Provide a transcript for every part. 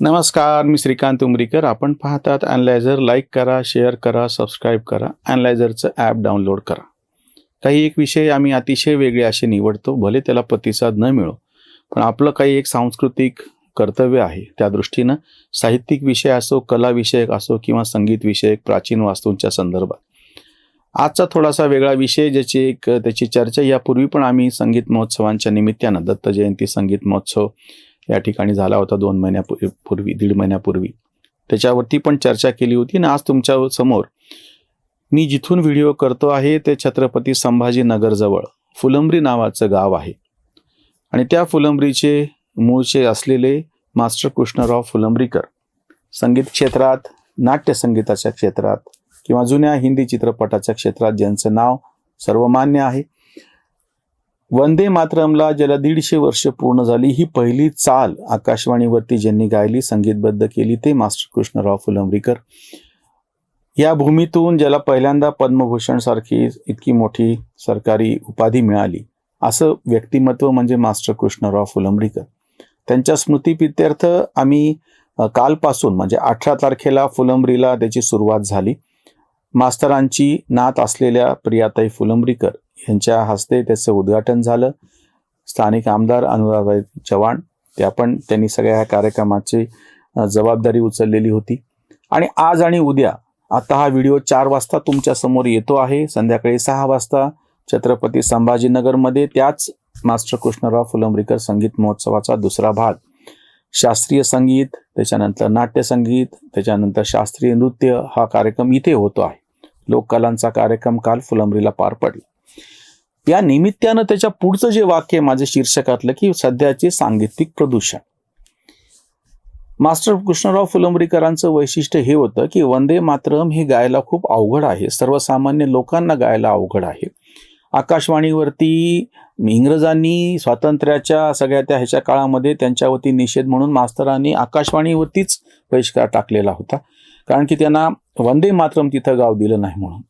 नमस्कार मी श्रीकांत उमरीकर. आपण पाहतात अनलायझर लाईक करा शेअर करा सबस्क्राईब करा. अनलायझरचं ॲप डाउनलोड करा. काही एक विषय आम्ही अतिशय वेगळे असे निवडतो भले त्याला प्रतिसाद न मिळो. पण आपलं काही एक सांस्कृतिक कर्तव्य आहे. त्या दृष्टीनं साहित्यिक विषय असो कलाविषयक असो किंवा संगीत विषयक प्राचीन वास्तूंच्या संदर्भात. आजचा थोडासा वेगळा विषय ज्याची एक त्याची चर्चा यापूर्वी पण आम्ही संगीत महोत्सवांच्या निमित्तानं दत्त जयंती संगीत महोत्सव या ठिकाणी झाला होता दोन महिन्यापूर्वी पूर्वी दीड महिन्यापूर्वी. त्याच्यावरती पण चर्चा केली होती आणि आज तुमच्यासमोर मी जिथून व्हिडिओ करतो आहे ते छत्रपती संभाजीनगरजवळ फुलंब्री नावाचं गाव आहे. आणि त्या फुलंब्रीचे मूळचे असलेले मास्टर कृष्णराव फुलंब्रीकर संगीत क्षेत्रात नाट्यसंगीताच्या क्षेत्रात किंवा जुन्या हिंदी चित्रपटाच्या क्षेत्रात ज्यांचं नाव सर्वमान्य आहे वंदे मातरमला ज्याला दीडशे वर्ष पूर्ण झाली ही पहिली चाल आकाशवाणीवरती ज्यांनी गायली संगीतबद्ध केली ते मास्टर कृष्णराव फुलंब्रीकर. या भूमीतून ज्याला पहिल्यांदा पद्मभूषण सारखी इतकी मोठी सरकारी उपाधी मिळाली असं व्यक्तिमत्व म्हणजे मास्टर कृष्णराव फुलंब्रीकर. त्यांच्या स्मृतीप्रित्यर्थ आम्ही कालपासून म्हणजे अठरा तारखेला फुलंब्रीला त्याची सुरुवात झाली. मास्तरांची नात असलेल्या प्रियाताई फुलंब्रीकर यांच्या हस्ते त्याचं उद्घाटन झालं. स्थानिक आमदार अनुराधाई चव्हाण त्या पण त्यांनी सगळ्या ह्या कार्यक्रमाची जबाबदारी उचललेली होती. आणि आज आणि उद्या आता हा व्हिडिओ चार वाजता तुमच्यासमोर येतो आहे. संध्याकाळी सहा वाजता छत्रपती संभाजीनगरमध्ये त्याच मास्टर कृष्णराव फुलंब्रीकर संगीत महोत्सवाचा दुसरा भाग. शास्त्रीय संगीत त्याच्यानंतर नाट्यसंगीत त्याच्यानंतर शास्त्रीय नृत्य हा कार्यक्रम इथे होतो आहे. लोककलांचा कार्यक्रम काल फुलंब्रीला पार पडला. या निमित्तानं त्याच्या पुढचं जे वाक्य माझ्या शीर्षकातलं की सध्याचे सांगीतिक प्रदूषण. मास्टर कृष्णराव फुलंबरीकरांचं वैशिष्ट्य हे होतं की वंदे मातरम हे गायला खूप अवघड आहे. सर्वसामान्य लोकांना गायला अवघड आहे. आकाशवाणीवरती इंग्रजांनी स्वातंत्र्याच्या सगळ्या त्या ह्याच्या काळामध्ये त्यांच्यावरती निषेध म्हणून मास्तरांनी आकाशवाणीवरतीच बहिष्कार टाकलेला होता. कारण की त्यांना वंदे मातरम तिथं गाव दिलं नाही म्हणून.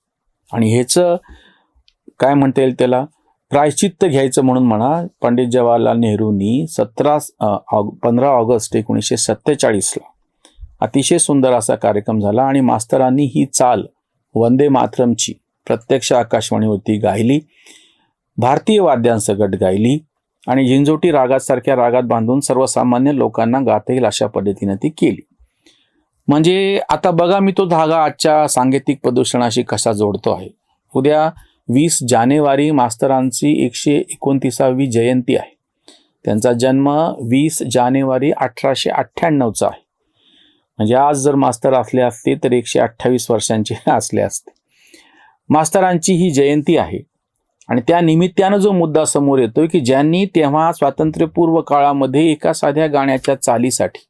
आणि ह्याचं काय म्हणता येईल त्याला? प्रायश्चित्त घ्यायचं म्हणून म्हणा. पंडित जवाहरलाल नेहरूंनी सतरा पंधरा ऑगस्ट एकोणीसशे सत्तेचाळीसला अतिशय सुंदर असा कार्यक्रम झाला आणि मास्तरांनी ही चाल वंदे मातरमची प्रत्यक्ष आकाशवाणीवरती गायली भारतीय वाद्यांसकट गायली आणि झिंजोटी रागासारख्या रागात बांधून सर्वसामान्य लोकांना गाता येईल अशा पद्धतीने ती केली. म्हणजे आता बघा मी तो धागा आजच्या सांगीतिक प्रदूषणाशी कसा जोडतो आहे. उद्या वीस जानेवारी मास्तरांची एकशे एकोणतीसावी जयंती आहे. त्यांचा जन्म वीस जानेवारी अठराशे अठ्ठ्याण्णवचा आहे. म्हणजे आज जर मास्तर असले असते तर एकशे अठ्ठावीस वर्षांचे असले असते. मास्तरांची ही जयंती आहे. आणि त्या निमित्तानं जो मुद्दा समोर येतोय की ज्यांनी तेव्हा स्वातंत्र्यपूर्व काळामध्ये एका साध्या गाण्याच्या चालीसाठी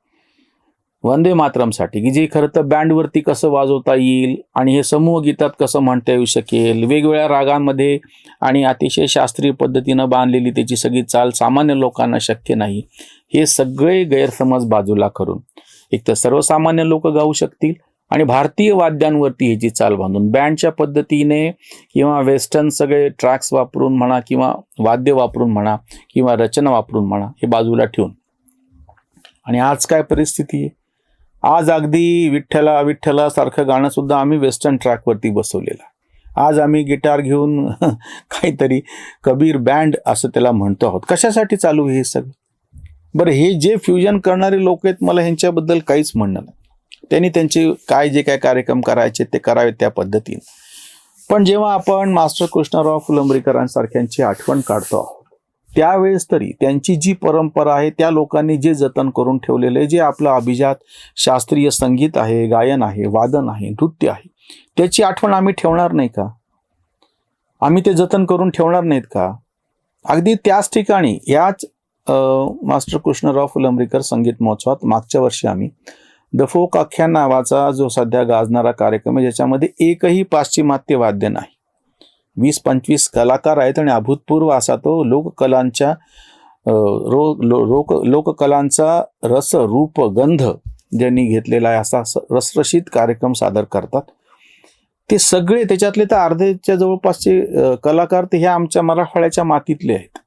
वंदे मातरमसाठी की जे खरं तर बँडवरती कसं वाजवता येईल आणि हे समूह गीतात कसं म्हणता येऊ शकेल वेगवेगळ्या रागांमध्ये आणि अतिशय शास्त्रीय पद्धतीनं बांधलेली त्याची सगळी चाल सामान्य लोकांना शक्य नाही हे सगळे गैरसमज बाजूला करून. एक तर सर्वसामान्य लोक गाऊ शकतील आणि भारतीय वाद्यांवरती ह्याची चाल बांधून बँडच्या पद्धतीने किंवा वेस्टर्न सगळे ट्रॅक्स वापरून म्हणा किंवा वाद्य वापरून म्हणा किंवा रचना वापरून म्हणा हे बाजूला ठेवून. आणि आज काय परिस्थिती आहे? आज अगदी विठ्ठला विठ्ठला सारखं गाणं सुद्धा आम्ही वेस्टर्न ट्रॅकवरती बसवलेलं आज आम्ही गिटार घेऊन काहीतरी कबीर बँड असं त्याला म्हणतो आहोत. कशासाठी चालू आहे हे सगळं? बरं हे जे फ्युजन करणारे लोक आहेत मला ह्यांच्याबद्दल काहीच म्हणणं नाही. त्यांनी त्यांचे काय जे काय कार्यक्रम करायचे ते करावे त्या पद्धतीने. पण जेव्हा आपण मास्टर कृष्णराव फुलंबरीकरांसारख्यांची आठवण काढतो आहोत त्यावेळेस तरी त्यांची जी परंपरा आहे त्या लोकांनी जे जतन करून ठेवलेलं आहे जे आपलं अभिजात शास्त्रीय संगीत आहे गायन आहे वादन आहे नृत्य आहे त्याची आठवण आम्ही ठेवणार नाही का? आम्ही ते जतन करून ठेवणार नाहीत का? अगदी त्याच ठिकाणी याच मास्टर कृष्णराव फुलंब्रीकर संगीत महोत्सवात मागच्या वर्षी आम्ही द फोक आख्यान नावाचा जो सध्या गाजणारा कार्यक्रम आहे ज्याच्यामध्ये एकही पाश्चिमात्य वाद्य नाही. वीस पंचवीस कलाकार आहेत आणि अभूतपूर्व असा तो लोककलांच्या रो लो, लोक लोककलांचा रस रूप गंध ज्यांनी घेतलेला आहे असा रसरशीत कार्यक्रम सादर करतात. ते सगळे त्याच्यातले तर अर्धेच्या जवळपासचे कलाकार ते ह्या आमच्या मराठवाड्याच्या मातीतले आहेत.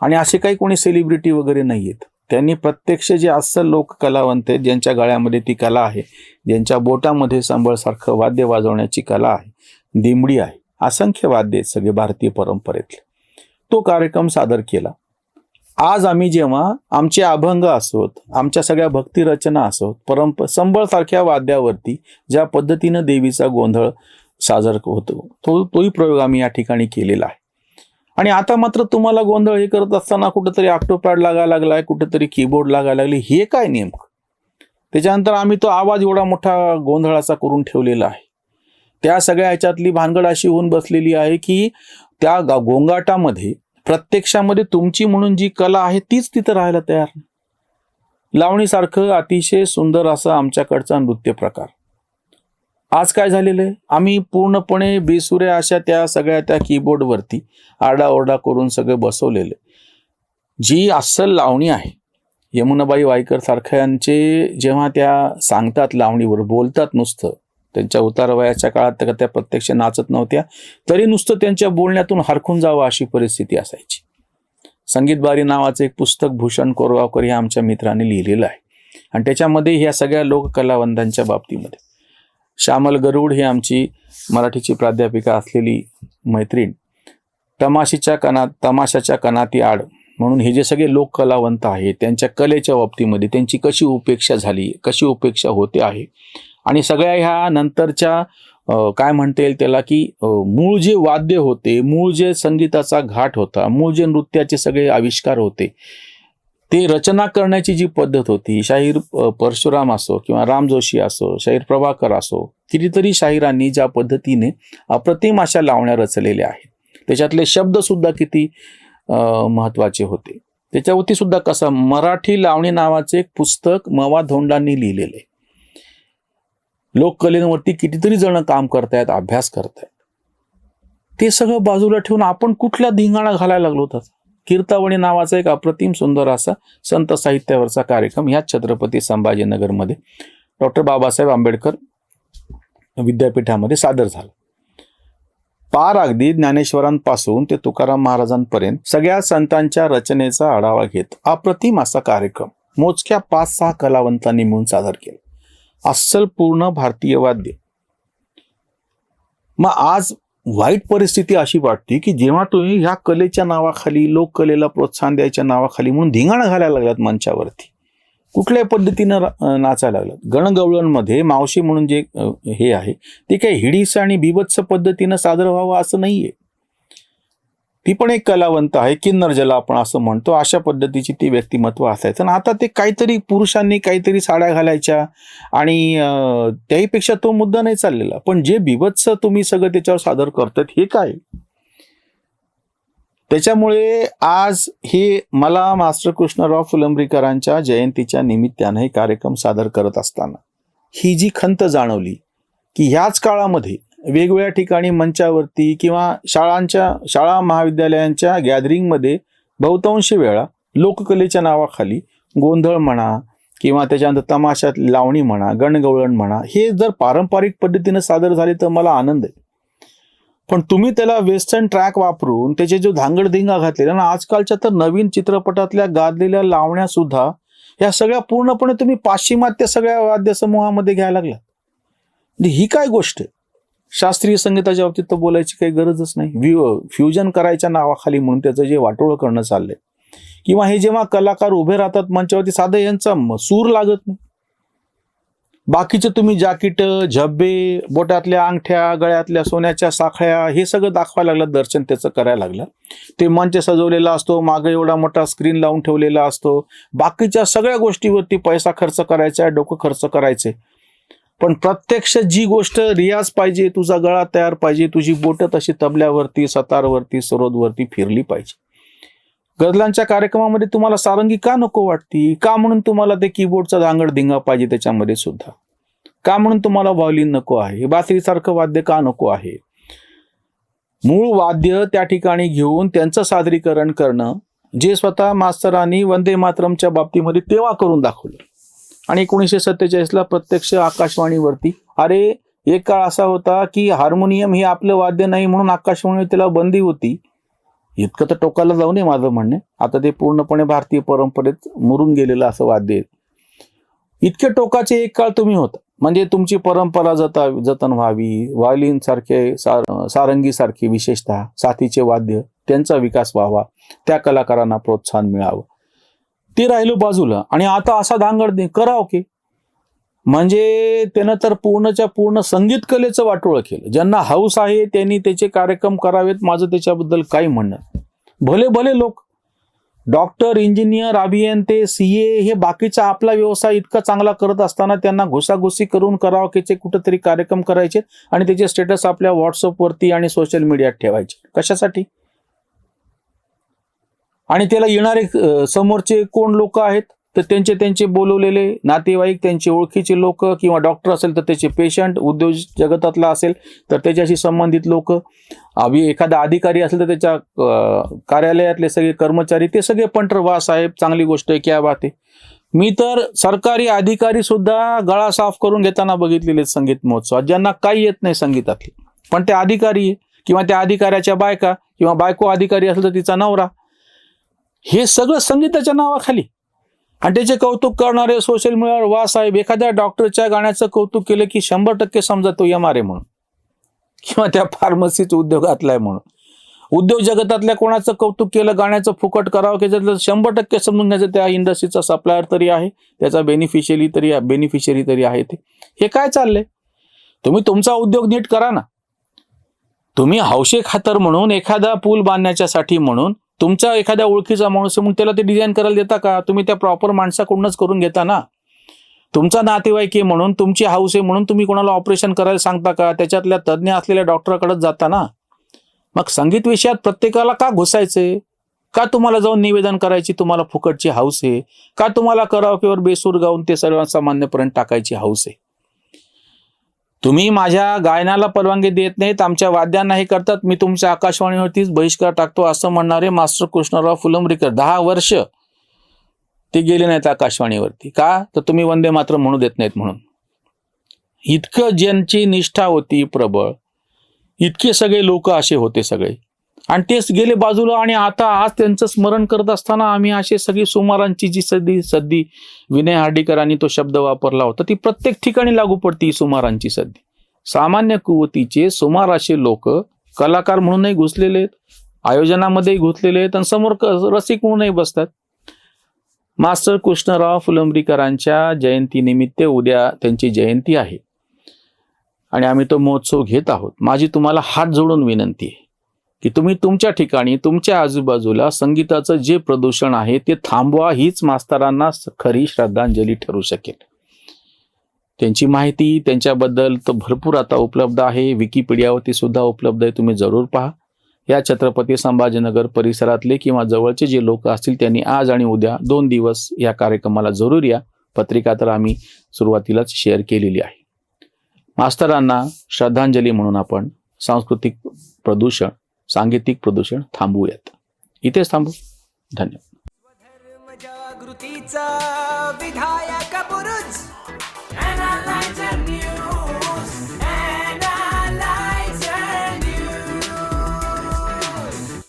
आणि असे काही कोणी सेलिब्रिटी वगैरे नाही आहेत त्यांनी प्रत्यक्ष जे अस्सल लोक कलावंत आहेत ज्यांच्या गळ्यामध्ये ती कला आहे ज्यांच्या बोटामध्ये संबळसारखं वाद्य वाजवण्याची कला आहे दिमडी आहे असंख्य वाद्य आहेत सगळे भारतीय परंपरेतले. तो कार्यक्रम सादर केला. आज आम्ही जेव्हा आमचे अभंग असोत आमच्या सगळ्या भक्ती रचना असोत परंप संबळसारख्या वाद्यावरती ज्या पद्धतीनं देवीचा गोंधळ साजर होतो तो तोही प्रयोग आम्ही या ठिकाणी केलेला आहे. आणि आता मात्र तुम्हाला गोंधळ हे करत असताना कुठेतरी ऑक्टोपॅड लागायला लागलाय कुठेतरी कीबोर्ड लागायला लागले हे काय नेमकं? त्याच्यानंतर आम्ही तो आवाज एवढा मोठा गोंधळाचा करून ठेवलेला आहे. त्या सगळ्या ह्याच्यातली भानगड अशी होऊन बसलेली आहे की त्या गा- गोंगाटामध्ये प्रत्यक्षामध्ये तुमची म्हणून जी कला आहे तीच तिथं राहायला तयार नाही. लावणीसारखं अतिशय सुंदर असा आमच्याकडचा नृत्य प्रकार आज काय झालेलं आहे? आम्ही पूर्णपणे बेसुऱ्या अशा त्या सगळ्या त्या कीबोर्डवरती आरडाओरडा करून सगळं बसवलेलं आहे. जी अस्सल लावणी आहे यमुनाबाई वायकर सारख्यांचे जेव्हा त्या सांगतात लावणीवर बोलतात नुसतं त्यांच्या उतारवयाच्या काळात तर त्या प्रत्यक्ष नाचत नव्हत्या. तरी नुसतं त्यांच्या बोलण्यातून हरखून जावं अशी परिस्थिती असायची. संगीतबारी नावाचं एक पुस्तक भूषण कोरगावकर या आमच्या मित्राने लिहिलेलं आहे. आणि त्याच्यामध्ये ह्या सगळ्या लोककलावंतांच्या बाबतीमध्ये. श्यामल गरुड ही आमची मराठीची प्राध्यापिका असलेली मैत्रीण. तमाशीच्या कणात तमाशाच्या कणाती आड म्हणून हे जे सगळे लोककलावंत आहेत त्यांच्या कलेच्या बाबतीमध्ये त्यांची कशी उपेक्षा झाली कशी उपेक्षा होते आहे आणि सगळ्या ह्या नंतरच्या काय म्हणता येईल त्याला की मूळ जे वाद्य होते मूळ जे संगीताचा घाट होता मूळ जे नृत्याचे सगळे आविष्कार होते ते रचना करण्याची जी पद्धत होती शाहीर परशुराम असो किंवा राम जोशी असो शाहीर प्रभाकर असो कितीतरी शाहिरांनी ज्या पद्धतीने अप्रतिम अशा लावण्या रचलेल्या आहेत. त्याच्यातले शब्दसुद्धा किती महत्त्वाचे महत्त्वाचे होते. त्याच्यावरती सुद्धा कसं मराठी लावणी नावाचे एक पुस्तक मवा धोंडांनी लिहिलेले लोककलेवरती कितीतरी जण काम करतायत अभ्यास करतायत. ते सगळं बाजूला ठेवून आपण कुठल्या धिंगाणा घालायला लागलो होता कीर्तावणी नावाचा एक अप्रतिम सुंदर असा संत साहित्यावरचा कार्यक्रम ह्या छत्रपती संभाजीनगरमध्ये. डॉक्टर बाबासाहेब आंबेडकर विद्यापीठामध्ये सादर झाला. पार अगदी ज्ञानेश्वरांपासून ते तुकाराम महाराजांपर्यंत सगळ्या संतांच्या रचनेचा आढावा घेत अप्रतिम असा कार्यक्रम मोजक्या पाच सहा कलावंतांनी मिळून सादर केला. अस्सल पूर्ण भारतीय वाद्य. मग आज वाईट परिस्थिती अशी वाटते की जेव्हा तुम्ही ह्या कलेच्या नावाखाली लोककलेला प्रोत्साहन द्यायच्या नावाखाली म्हणून धिंगाणं घालायला लागलात मंचावरती. कुठल्या पद्धतीनं नाचायला लागलात. गणगवळणमध्ये मावशी म्हणून जे हे आहे ते काही हिडीस आणि बिभत्स पद्धतीनं सादर व्हावं असं नाहीये. ती पण एक कलावंत आहे. किन्नर ज्याला आपण असं म्हणतो अशा पद्धतीची ती व्यक्तिमत्व असायचं. आणि आता ते काहीतरी पुरुषांनी काहीतरी साड्या घालायच्या आणि त्याहीपेक्षा तो मुद्दा नाही चाललेला. पण जे बिभत्स तुम्ही सगळं त्याच्यावर सादर करतात हे काय? त्याच्यामुळे आज हे मला मास्टर कृष्णराव फुलंब्रीकरांच्या जयंतीच्या निमित्तानं हे कार्यक्रम सादर करत असताना ही जी खंत जाणवली की ह्याच काळामध्ये वेगवेगळ्या ठिकाणी मंचावरती किंवा शाळांच्या शाळा महाविद्यालयांच्या गॅदरिंगमध्ये बहुतांशी वेळा लोककलेच्या नावाखाली गोंधळ म्हणा किंवा त्याच्यानंतर तमाशात लावणी म्हणा गणगवळण म्हणा हे जर पारंपरिक पद्धतीनं सादर झाले तर मला आनंद आहे. पण तुम्ही त्याला वेस्टर्न ट्रॅक वापरून त्याचे जो धांगडधिंगा घातलेला ना आजकालच्या तर नवीन चित्रपटातल्या गाजलेल्या लावण्या सुद्धा या सगळ्या पूर्णपणे तुम्ही पाश्चिमात्य सगळ्या वाद्यसमूहामध्ये घ्यायला लागला म्हणजे ही काय गोष्ट आहे? शास्त्रीय संगीताच्या बाबतीत तर बोलायची काही गरजच नाही. फ्युजन करायच्या नावाखाली म्हणून त्याचं जे वाटोळं करणं चाललंय. किंवा हे जेव्हा कलाकार उभे राहतात मंचावरती साधं यांचा सूर लागत नाही. बाकीचे तुम्ही जाकीट झब्बे बोटातल्या अंगठ्या गळ्यातल्या सोन्याच्या साखळ्या हे सगळं दाखवायला लागलं दर्शन त्याचं करायला लागलं. ते मंच सजवलेला असतो मागे एवढा मोठा स्क्रीन लावून ठेवलेला असतो. बाकीच्या सगळ्या गोष्टीवरती पैसा खर्च करायचा डोकं खर्च करायचे. पण प्रत्यक्ष जी गोष्ट रियाज पाहिजे तुझा गळा तयार पाहिजे तुझी बोटं तशी तबल्यावरती सतारवरती सरोदवरती फिरली पाहिजे. गजलांच्या कार्यक्रमामध्ये तुम्हाला सारंगी का नको वाटती? का म्हणून तुम्हाला ते कीबोर्डचा दांगड धिंगा पाहिजे त्याच्यामध्ये सुद्धा? का म्हणून तुम्हाला व्हायलिन नको आहे? बासरीसारखं वाद्य का नको आहे? मूळ वाद्य त्या ठिकाणी घेऊन त्यांचं सादरीकरण करणं जे स्वतः मास्तरांनी वंदे मातरमच्या बाबतीमध्ये तेव्हा करून दाखवलं. आणि एकोणीसशे सत्तेचाळीसला प्रत्यक्ष आकाशवाणीवरती. अरे एक काळ असा होता की हार्मोनियम हे आपलं वाद्य नाही म्हणून आकाशवाणी त्याला बंदी होती. इतकं तर टोकाला जाऊ नये माझं म्हणणे. आता ते पूर्णपणे भारतीय परंपरेत मुरून गेलेलं असं वाद्य आहे. इतके टोकाचे एक काळ तुम्ही होता. म्हणजे तुमची परंपरा जता जतन व्हावी व्हायलिन सारखे सार सारंगी सारखी विशेषतः साथीचे वाद्य त्यांचा विकास व्हावा त्या कलाकारांना प्रोत्साहन मिळावं. ते राहिलो बाजूला. आणि आता असा धांगड दे करा ओके. म्हणजे त्यानं तर पूर्णच्या पूर्ण संगीत कलेचं वाटोळं केलं. ज्यांना हाऊस आहे त्यांनी त्याचे कार्यक्रम करावेत. माझं त्याच्याबद्दल काही म्हणणं भले भले लोक. डॉक्टर इंजिनियर अभियंते सी ए हे बाकीचा आपला व्यवसाय इतका चांगला करत असताना त्यांना घुसाघुसी करून करावकेचे कुठंतरी कार्यक्रम करायचे आणि त्याचे स्टेटस आपल्या व्हॉट्सअपवरती आणि सोशल मीडियात ठेवायचे. कशासाठी? आणि त्याला येणारे समोरचे कोण लोक आहेत? तर त्यांचे त्यांचे बोलवलेले नातेवाईक त्यांचे ओळखीचे लोक किंवा डॉक्टर असेल तर त्याचे पेशंट उद्योग जगतातला असेल तर त्याच्याशी संबंधित लोक. अभि एखादा अधिकारी असेल तर त्याच्या कार्यालयातले सगळे कर्मचारी ते सगळे पंटर वा साहेब चांगली गोष्ट आहे क्या बात आहे. मी तर सरकारी अधिकारी सुद्धा गळा साफ करून घेताना बघितलेले आहेत संगीत महोत्सव ज्यांना काही येत नाही संगीतातले. पण ते अधिकारी किंवा त्या अधिकाऱ्याच्या बायका किंवा बायको अधिकारी असेल तर तिचा नवरा हे सगळं संगीताच्या नावाखाली. आणि त्याचे कौतुक करणारे सोशल मीडियावर वा साहेब एखाद्या डॉक्टरच्या गाण्याचं कौतुक केलं की शंभर टक्के समजा तो एम आर ए म्हणून. किंवा त्या फार्मसीच उद्योगातला आहे म्हणून. उद्योग जगतातल्या कोणाचं कौतुक केलं गाण्याचं फुकट करावं की त्यातलं शंभर टक्के समजून घ्यायचं त्या इंडस्ट्रीचा सप्लायर तरी आहे त्याचा बेनिफिशियरी तरी बेनिफिशियरी तरी आहे ते. हे काय चाललंय? तुम्ही तुमचा उद्योग नीट करा ना. तुम्ही हौशे खातर म्हणून एखादा पूल बांधण्याच्यासाठी म्हणून तुमचा एखाद्या ओळखीचा माणूस आहे मग त्याला ते डिझाईन करायला देता का? तुम्ही त्या प्रॉपर माणसाकडूनच करून घेता ना? तुमचा नातेवाईक आहे म्हणून तुमची हाऊस आहे म्हणून तुम्ही कोणाला ऑपरेशन करायला सांगता का? त्याच्यातल्या तज्ज्ञ असलेल्या डॉक्टरकडेच जाता ना? मग संगीत विषयात प्रत्येकाला का घुसायचे का तुम्हाला जाऊन निवेदन करायची तुम्हाला फुकटची हाऊस आहे? का तुम्हाला करावकीवर बेसूर गाऊन ते सर्वांसामान्यपर्यंत टाकायची हाऊस आहे? तुम्ही माझ्या गायनाला परवानगी देत नाहीत आमच्या वाद्यांना हे करतात मी तुमच्या आकाशवाणीवरतीच बहिष्कार टाकतो असं म्हणणारे मास्टर कृष्णराव फुलंब्रीकर. दहा वर्ष ते गेले नाहीत आकाशवाणीवरती. का? तर तुम्ही वंदे मात्र म्हणू देत नाहीत म्हणून. इतकं ज्यांची निष्ठा होती प्रबळ इतके सगळे लोक असे होते सगळे. आणि तेच गेले बाजूला आणि आता आज त्यांचं स्मरण करत असताना आम्ही असे सगळी सुमारांची जी सदी सद्दी विनय हार्डीकरांनी तो शब्द वापरला होता ती प्रत्येक ठिकाणी लागू पडते ही सुमारांची सद्दी सामान्य कुवतीचे सुमार असे लोक कलाकार म्हणूनही घुसलेले आहेत आयोजनामध्येही घुसलेले आहेत आणि समोर रसिक म्हणूनही बसतात. मास्टर कृष्णराव फुलंब्रीकरांच्या जयंतीनिमित्त उद्या त्यांची जयंती आहे. आणि आम्ही तो महोत्सव घेत आहोत. माझी तुम्हाला हात जोडून विनंती आहे. की तुम्ही तुमच्या ठिकाणी तुमच्या आजूबाजूला संगीताचं जे प्रदूषण आहे ते थांबवा हीच मास्तरांना खरी श्रद्धांजली ठरू शकेल. त्यांची माहिती त्यांच्याबद्दल तर भरपूर आता उपलब्ध आहे. विकिपीडियावरती सुद्धा उपलब्ध आहे तुम्ही जरूर पहा. या छत्रपती संभाजीनगर परिसरातले किंवा जवळचे जे लोक असतील त्यांनी आज आणि उद्या दोन दिवस या कार्यक्रमाला जरूर या. पत्रिका तर आम्ही सुरुवातीलाच शेअर केलेली आहे. मास्तरांना श्रद्धांजली म्हणून आपण सांस्कृतिक प्रदूषण सांगीतिक प्रदूषण थांबवूयात. इथेच थांबू. धन्यवाद. जागृतीचा विधायक बुरुज